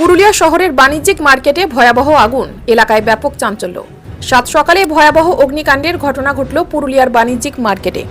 পুরুলিয়া শহরের বাণিজ্যিক মার্কেটে ভয়াবহ আগুন। এলাকায় ব্যাপক চাঞ্চল্য। সাত সকালে ভয়াবহ অগ্নিকাণ্ডের ঘটনা ঘটল পুরুলিয়ার বাণিজ্যিক মার্কেটে।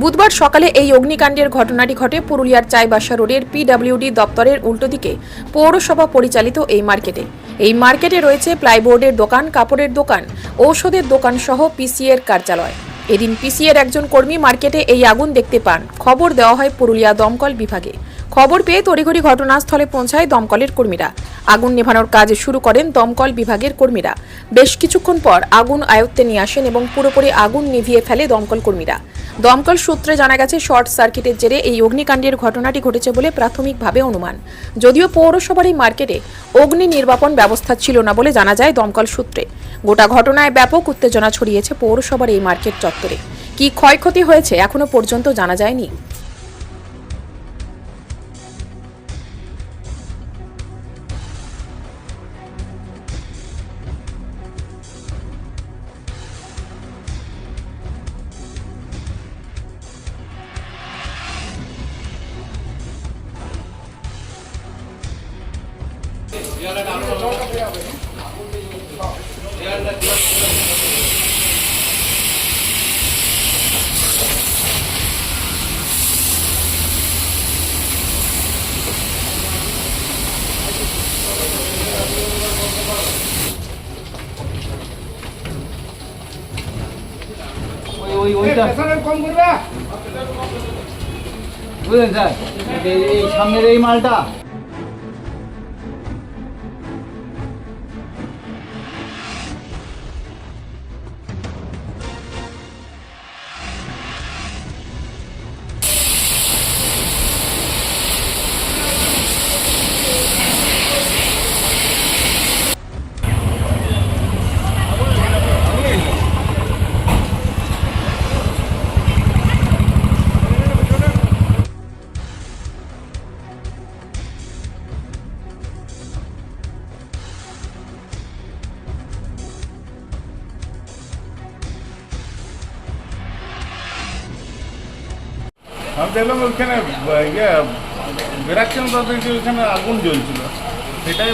বুধবার সকালে এই অগ্নিকাণ্ডের ঘটনাটি ঘটে পুরুলিয়ার চাইবাসা রোডের পিডব্লিউডি দপ্তরের উল্টো দিকে পৌরসভা পরিচালিত এই মার্কেটে। এই মার্কেটে রয়েছে প্লাইবোর্ডের দোকান, কাপড়ের দোকান, ঔষধের দোকান সহ পিসিএর কার্যালয়। এদিন পিসিএর একজন কর্মী মার্কেটে এই আগুন দেখতে পান। খবর দেওয়া হয় পুরুলিয়া দমকল বিভাগে। খবর পেয়ে তড়িঘড়ি ঘটনাস্থলে পৌঁছায় দমকলের কর্মীরা। আগুন নেভানোর কাজ শুরু করেন দমকল বিভাগের কর্মীরা। বেশ কিছুক্ষণ পর আগুন আয়ত্তে নিয়ে আসেন এবং পুরোপুরি আগুন নিভিয়ে ফেলে দমকল কর্মীরা। দমকল সূত্রে জানা গেছে, শর্ট সার্কিটের জেরে এই অগ্নিকাণ্ডের ঘটনাটি ঘটেছে বলে প্রাথমিকভাবে অনুমান। যদিও পৌরসভার এই মার্কেটে অগ্নি নির্বাপন ব্যবস্থা ছিল না বলে জানা যায় দমকল সূত্রে। গোটা ঘটনায় ব্যাপক উত্তেজনা ছড়িয়েছে পৌরসভার এই মার্কেট চত্বরে। কি ক্ষয়ক্ষতি হয়েছে এখনও পর্যন্ত জানা যায়নি। ওই ওই ওইটা কম করবে বুঝলেন স্যার এই- এই সামনের এই মালটা আমি দেখলাম ওইখানে ইয়ে তাদেরকে ওইখানে আগুন জ্বলছিল। সেটাই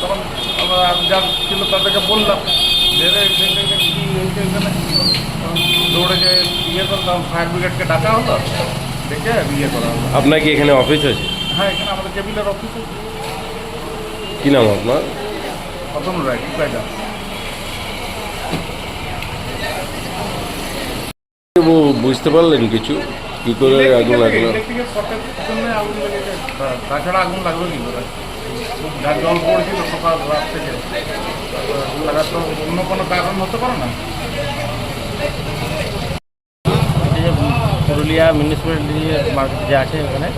তখন আমরা যা ছিল তাদেরকে বললাম যে কি হয়েছে এখানে? দৌড়ে যে ইয়ে করলাম ফায়ার ব্রিগেডকে ডাকা হলো ডেকে ইয়ে করা হলো। আপনার কি এখানে অফিস আছে? হ্যাঁ এখানে আমাদের কেবিলের অফিসে কি নাম আপনার? প্রথম রায় বু- বুঝতে পারলেন কিছু। কি করে আগুন লাগল? ইলেকট্রিকের শর্টের জন্য আগুন লেগেছে। তা- তাছাড়া আগুন লাগবে কি করে? খুব জল পড়েছিল সকাল রাত থেকে। লাগার তো অন্য কোনো কারণ হতে পারে না। পুরুলিয়া মিউনিসিপ্যালিটি মার্কেট যে আছে ওখানে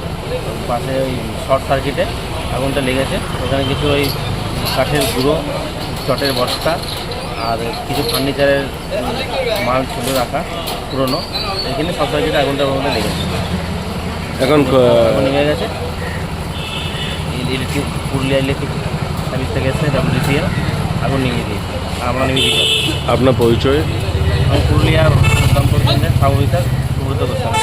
পাশে ওই শর্ট সার্কিটে আগুনটা লেগেছে। ওখানে কিছু ওই কাঠের গুঁড়ো চটের বস্তা আর কিছু ফার্নিচারের মাল ছিল রাখা পুরনো। এখানে শর্ট সার্কিটে আগুনটা ওখানে লেগেছে। এখন আগুন গেছে। ইলেকট্রিক পুরুলিয়া ইলেকট্রিক সার্ভিস থেকে এসে ডাব্লিউডিসিএল আগুন নিভিয়ে দিয়েছে। আমরা নিভিয়ে দিয়েছি আপনার পরিচয়? আমি পুরুলিয়ার দমকল কেন্দ্রের সুব্রত গোস্বামী।